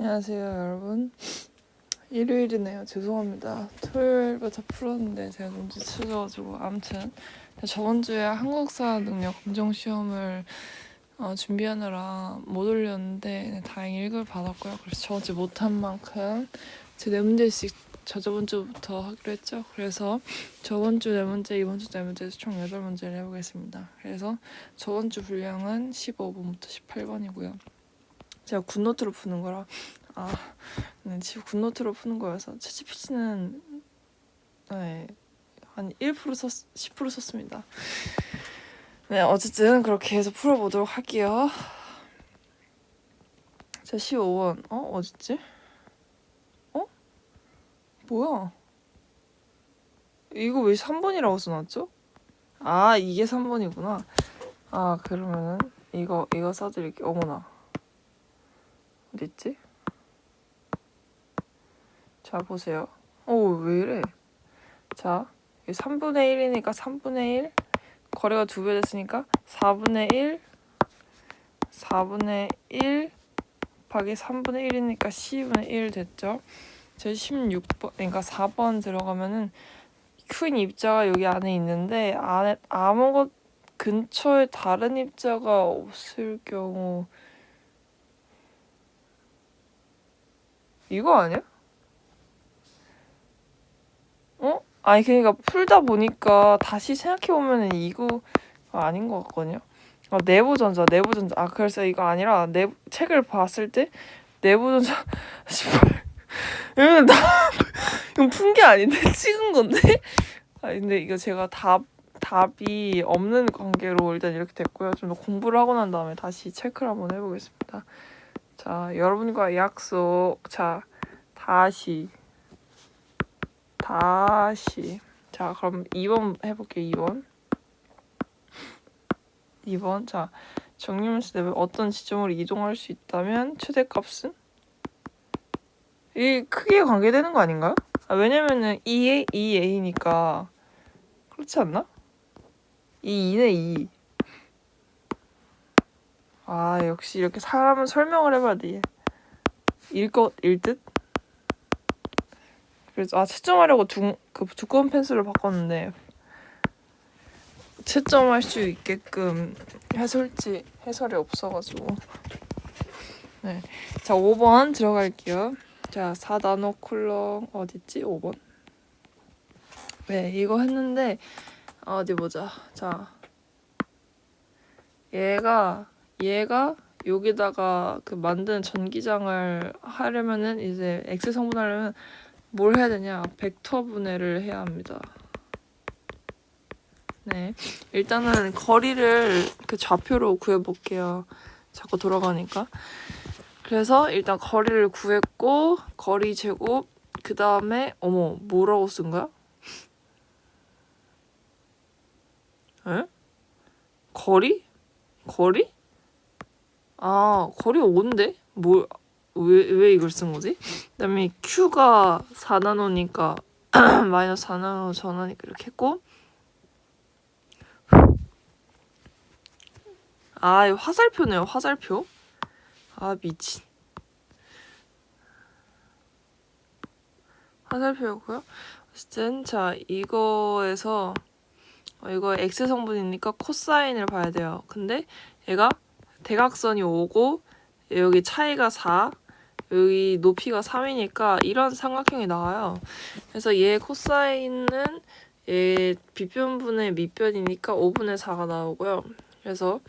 안녕하세요, 여러분. 일요일이네요. 죄송합니다. 토요일부터 풀었는데 제가 좀 지쳐져가지고 아무튼 저번 주에 한국사 능력 검정 시험을 어, 준비하느라 못 올렸는데 네, 다행히 1급 받았고요. 그래서 저번 주 못한 만큼 제네 문제씩 저 저번 주부터 하기로 했죠. 그래서 저번 주네 문제, 이번 주네 문제에서 총 8문제를 해보겠습니다. 그래서 저번 주 분량은 15번부터 18번이고요. 제가 굿노트로 푸는 거라 아, 네, 지금 굿노트로 푸는 거여서 채찌피치는 네, 한1% 썼, 10% 썼습니다. 네, 어쨌든 그렇게 해서 풀어보도록 할게요. 자, 15원. 어, 어딨지? 어? 뭐야? 이거 왜 3번이라고 써놨죠? 아, 이게 3번이구나. 아, 그러면은 이거 이거 써드릴게요. 어머나. 어딨지? 자, 보세요. 어, 왜 이래? 자, 3분의 1이니까 3분의 1. 거리가 두 배 됐으니까 4분의 1. 4분의 1 곱하기 3분의 1이니까 12분의 1 됐죠? 제 16번, 그러니까 4번 들어가면은 큰 입자가 여기 안에 있는데 안에 아무것 근처에 다른 입자가 없을 경우 이거 아니야? 어? 아니 그러니까 풀다 보니까 다시 생각해 보면은 이거 아닌 것 같거든요. 아 내부 전자, 내부 전자. 아 그래서 이거 아니라 내부 책을 봤을 때 내부 전자 씨발 이거는 나 이거 푼게 아닌데 찍은 건데. 아 근데 이거 제가 답 답이 없는 관계로 일단 이렇게 됐고요. 좀 더 공부를 하고 난 다음에 다시 체크를 한번 해보겠습니다. 자, 여러분과 약속. 자, 다시. 다시. 자, 그럼 2번 해볼게요, 2번. 2번. 자, 정리문수 내에 어떤 지점으로 이동할 수 있다면 최대값은? 이 크기에 관계되는 거 아닌가요? 아, 왜냐면은 2A, 2A니까. 그렇지 않나? 이 2네 2. 아 역시 이렇게 사람은 설명을 해봐야 돼. 일것 일 듯. 그래서 아 채점하려고 두, 그 두꺼운 펜슬을 바꿨는데 채점할 수 있게끔 해설지 해설이 없어가지고. 네. 자 5번 들어갈게요. 자 4나노 쿨러 어딨지 5번. 네 이거 했는데 어디 보자. 자 얘가 얘가 여기다가 그 만든 전기장을 하려면은 이제 X 성분하려면 뭘 해야 되냐? 벡터 분해를 해야 합니다. 네. 일단은 거리를 그 좌표로 구해 볼게요. 자꾸 돌아가니까. 그래서 일단 거리를 구했고 거리 제곱 그 다음에 어머 뭐라고 쓴 거야? 에? 거리? 거리? 아, 거리 5인데? 뭐, 왜, 왜 이걸 쓴 거지? 그 다음에 Q가 4나노니까, 마이너스 4나노 전하니까 이렇게 했고, 아, 이거 화살표네요, 화살표. 아, 미친. 화살표였고요. 어쨌든, 자, 이거에서, 어, 이거 X 성분이니까 코사인을 봐야 돼요. 근데 얘가 대각선이 5고 여기 차이가 4 여기 높이가 3이니까 이런 삼각형이 나와요. 그래서 얘 코사인은 얘 빗변분의 밑변이니까 5분의 4가 나오고요. 그래서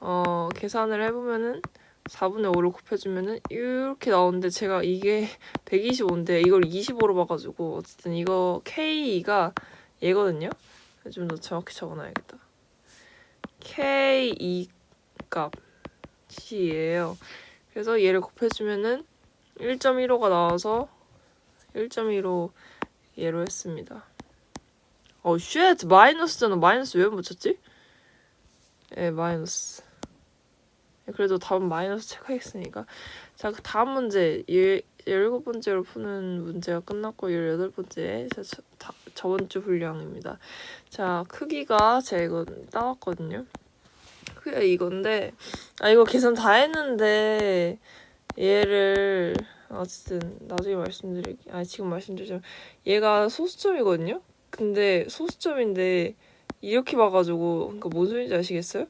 어, 계산을 해보면은 4분의 5를 곱해주면은 이렇게 나오는데 제가 이게 125인데 이걸 25로 봐가지고 어쨌든 이거 K가 얘거든요. 좀 더 정확히 적어놔야겠다. K2 값 이에요. 그래서 얘를 곱해주면은 1.15가 나와서 1.15 얘로 했습니다. 어, 쉣! 마이너스잖아. 마이너스 왜 붙였지? 예, 마이너스. 그래도 답은 마이너스 체크했으니까. 자, 그 다음 문제. 예, 17번째로 푸는 문제가 끝났고 18번째 저, 다, 저번 주 분량입니다. 자, 크기가 제가 이거 따왔거든요. 크기가 이건데 아 이거 계산 다 했는데 얘를 어쨌든 나중에 말씀드릴게. 아 지금 말씀드리자면 얘가 소수점이거든요. 근데 소수점인데 이렇게 봐가지고 그러니까 뭔 소리인지 아시겠어요?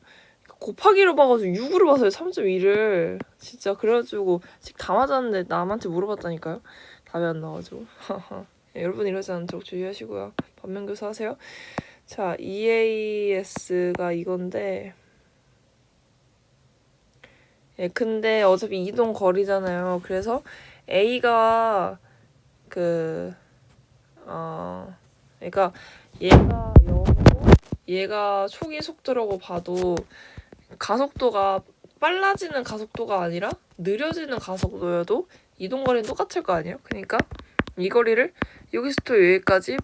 곱하기로 봐가지고 6으로 봐서요 3.2를 진짜 그래가지고 지금 다 맞았는데 남한테 물어봤다니까요 답이 안 나와가지고 예, 여러분 이러지 쪽 주의하시고요 반면교사 하세요 자 EAS가 이건데 예 근데 어차피 이동 거리잖아요 그래서 A가 그 어, 그러니까 얘가 0이고 얘가 초기 속도라고 봐도 가속도가 빨라지는 가속도가 아니라 느려지는 가속도여도 이동 거리는 똑같을 거 아니에요? 그러니까 이 거리를 여기서부터 여기까지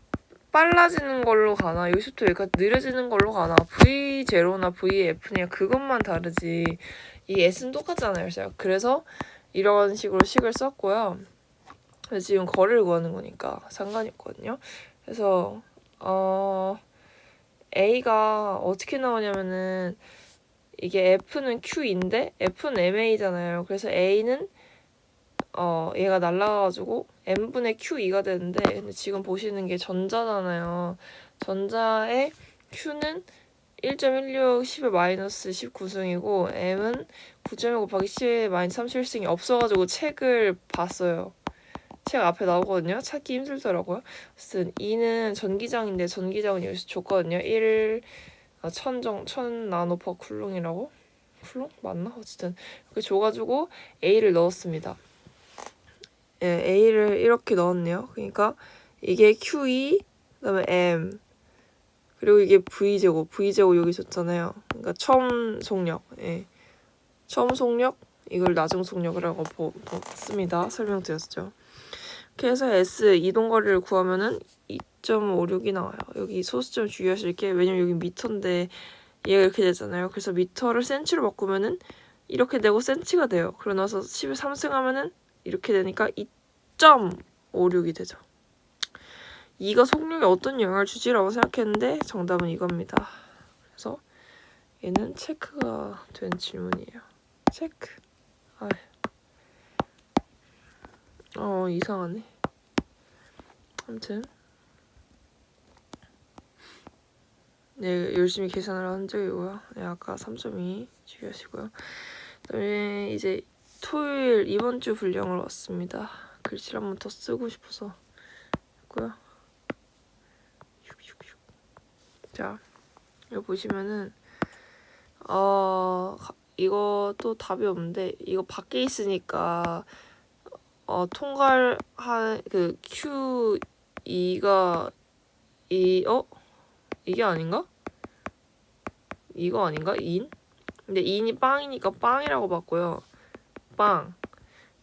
빨라지는 걸로 가나 여기서부터 여기까지 느려지는 걸로 가나 V0나 VF냐 그것만 다르지 이 S는 똑같잖아요. 제가 그래서 이런 식으로 식을 썼고요. 그래서 지금 거리를 구하는 거니까 상관이 없거든요. 그래서 어 A가 어떻게 나오냐면은 이게 F는 Q인데 F는 MA잖아요. 그래서 A는 어 얘가 날라가가지고 M분의 Q2가 되는데 근데 지금 보시는 게 전자잖아요. 전자의 Q는 1.16 10의 마이너스 19승이고 M은 9.1 곱하기 10의 마이너스 37승이 없어가지고 책을 봤어요. 책 앞에 나오거든요. 찾기 힘들더라고요. 무슨 2는 전기장인데 전기장은 여기서 줬거든요. 1 아, 천정 천 나노퍼 쿨롱이라고 쿨롱 맞나 어쨌든 이렇게 줘가지고 A를 넣었습니다. 예, A를 이렇게 넣었네요. 그러니까 이게 Q2 그다음에 M 그리고 이게 V 제곱 V 제곱 여기 줬잖아요. 그러니까 처음 속력 예. 처음 속력 이걸 나중 속력이라고 보, 봤습니다. 설명드렸죠. 그래서 S 이동 거리를 구하면은 2.56이 나와요. 여기 소수점 주의하실 게 왜냐면 여기 미터인데 얘가 이렇게 되잖아요. 그래서 미터를 센치로 바꾸면은 이렇게 되고 센치가 돼요. 그러고 나서 10을 3승 하면은 이렇게 되니까 2.56이 되죠. 이가 속력에 어떤 영향을 주지라고 생각했는데 정답은 이겁니다. 그래서 얘는 체크가 된 질문이에요. 체크. 아, 어 이상하네. 아무튼 네 열심히 계산을 한 적이고요. 네, 아까 3.2 주의하시고요. 그다음에 이제 토요일 이번 주 분량으로 왔습니다. 글씨를 한번 더 쓰고 싶어서 했고요. 자 여기 보시면은 어 이거 또 답이 없는데 이거 밖에 있으니까 어 통과할 그 Q2가 이 어? 이게 아닌가? 이거 아닌가? 2인? 근데 2인이 빵이니까 빵이라고 봤고요. 빵.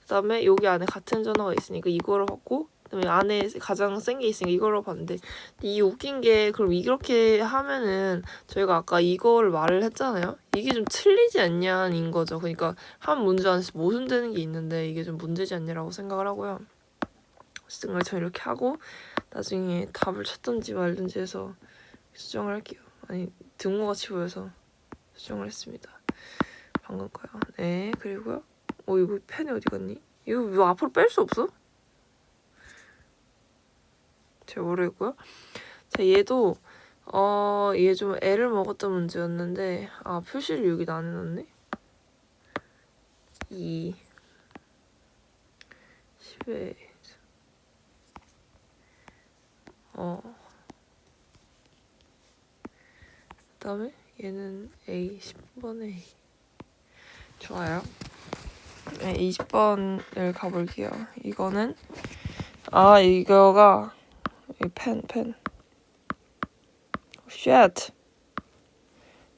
그다음에 여기 안에 같은 전화가 있으니까 이거를 봤고 그다음에 안에 가장 센 게 있으니까 이거를 봤는데 이 웃긴 게 그럼 이렇게 하면은 저희가 아까 이거를 말을 했잖아요. 이게 좀 틀리지 않냐인 거죠. 그러니까 한 문제 안에서 모순되는 게 있는데 이게 좀 문제지 않냐라고 생각을 하고요. 어쨌든 저 이렇게 하고 나중에 답을 찾든지 말든지 해서 수정을 할게요. 아니 등호같이 보여서 수정을 했습니다. 방금 거요. 네 그리고요. 어 이거 펜이 어디 갔니? 이거 왜 앞으로 뺄 수 없어? 잘 모르겠고요. 자 얘도 어 얘 좀 애를 먹었던 문제였는데 아 표시를 여기다 안 해놨네. 2 10에 어 그다음에 얘는 A 10번 A 좋아요. 네, 20번을 가볼게요. 이거는 아 이거가 이 펜 펜. 쉣.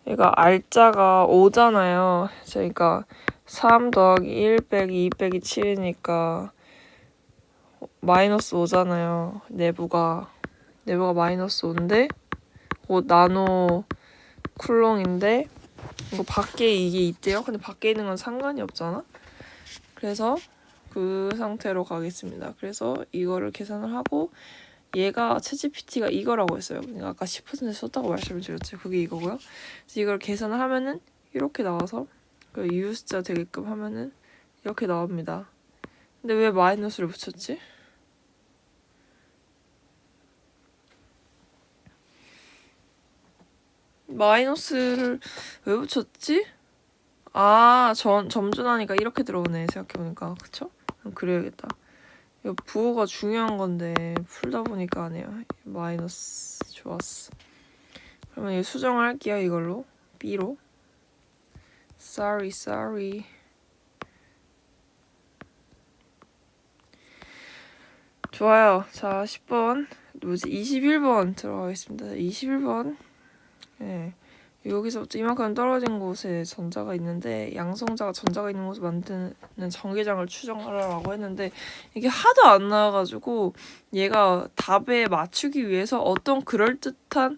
얘가 알자가 5잖아요. 그러니까 3 더하기 1 빼기 2 빼기 7이니까 마이너스 5잖아요. 내부가 내부가 마이너스 5인데 5 나노 쿨롱인데 이거 밖에 이게 있대요. 근데 밖에 있는 건 상관이 없잖아. 그래서 그 상태로 가겠습니다. 그래서 이거를 계산을 하고 얘가 채찌PT가 이거라고 했어요. 그러니까 아까 10% 썼다고 말씀을 드렸죠. 그게 이거고요. 이걸 계산을 하면은 이렇게 나와서 그 유숫자 되게끔 하면은 이렇게 나옵니다. 근데 왜 마이너스를 붙였지? 마이너스를 왜 붙였지? 아, 전, 점준하니까 이렇게 들어오네. 생각해보니까. 그쵸? 그래야겠다. 부호가 중요한 건데, 풀다 보니까 안 해요. 마이너스. 좋았어. 그러면 이 수정을 할게요, 이걸로. B로. Sorry, sorry. 좋아요. 자, 10번. 뭐지? 21번 들어가겠습니다. 21번. 예. 여기서부터 이만큼 떨어진 곳에 전자가 있는데 양성자가 전자가 있는 곳을 만드는 전기장을 추정하라고 했는데 이게 하도 안 나와가지고 얘가 답에 맞추기 위해서 어떤 그럴듯한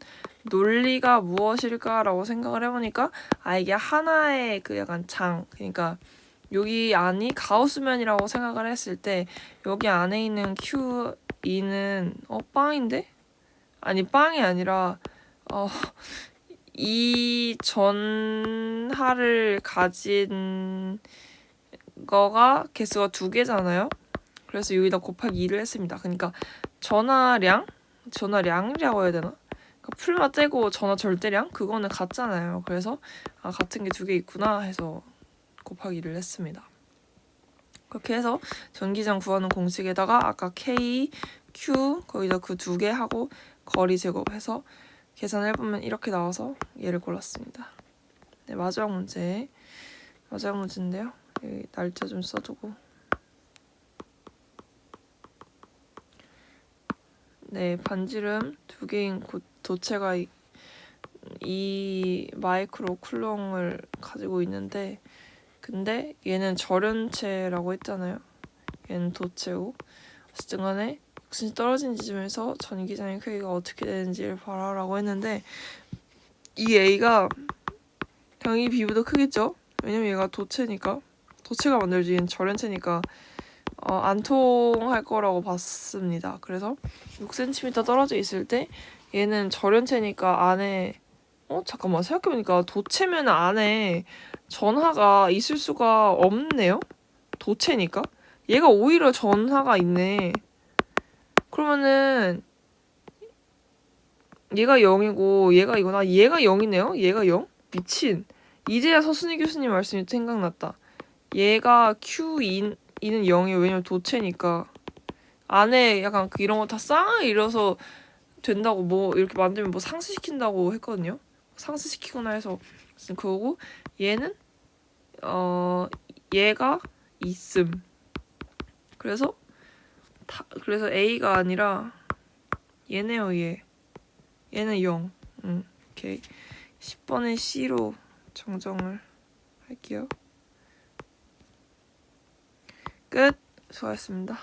논리가 무엇일까라고 생각을 해보니까 아 이게 하나의 그 약간 장 그러니까 여기 안이 가우스면이라고 생각을 했을 때 여기 안에 있는 Q2는 어 빵인데? 아니 빵이 아니라 어 이 전하를 가진 거가 개수가 두 개잖아요. 그래서 여기다 곱하기 2를 했습니다. 그러니까 전하량, 전하량이라고 해야 되나? 그러니까 풀마 떼고 전하 절대량 그거는 같잖아요. 그래서 아 같은 게 두 개 있구나 해서 곱하기 2를 했습니다. 그렇게 해서 전기장 구하는 공식에다가 아까 K, Q 거기다 그 두 개 하고 거리 제곱해서 계산을 해보면 이렇게 나와서 얘를 골랐습니다. 네, 마지막 문제. 마지막 문제인데요. 날짜 좀 써두고. 네, 반지름 두 개인 고- 도체가 이, 이 마이크로 쿨롱을 가지고 있는데 근데 얘는 절연체라고 했잖아요. 얘는 도체고 어쨌든 간에 육순이 떨어진 지점에서 전기장의 크기가 어떻게 되는지를 봐라라고 했는데 이 A가 당연히 B보다 크겠죠? 왜냐면 얘가 도체니까 도체가 만들어진 절연체니까 어, 안 통할 거라고 봤습니다. 그래서 6cm 떨어져 있을 때 얘는 절연체니까 안에 어 잠깐만 생각해보니까 도체면 안에 전하가 있을 수가 없네요. 도체니까 얘가 오히려 전하가 있네. 그러면은 얘가 0이고 얘가 이거나 얘가 0이네요. 얘가 0? 미친. 이제야 서순희 교수님 말씀이 생각났다. 얘가 Q인 이는 0이에요. 왜냐면 도체니까. 안에 약간 그 이런 거 다 쌍을 이뤄서 된다고 뭐 이렇게 만들면 뭐 상쇄시킨다고 했거든요. 상쇄시키거나 해서 그거고 얘는 어 얘가 있음. 그래서 다, 그래서 A가 아니라 얘네요 얘. 얘는 0. 음, 오케이. 10번의 C로 정정을 할게요. 끝. 수고하셨습니다.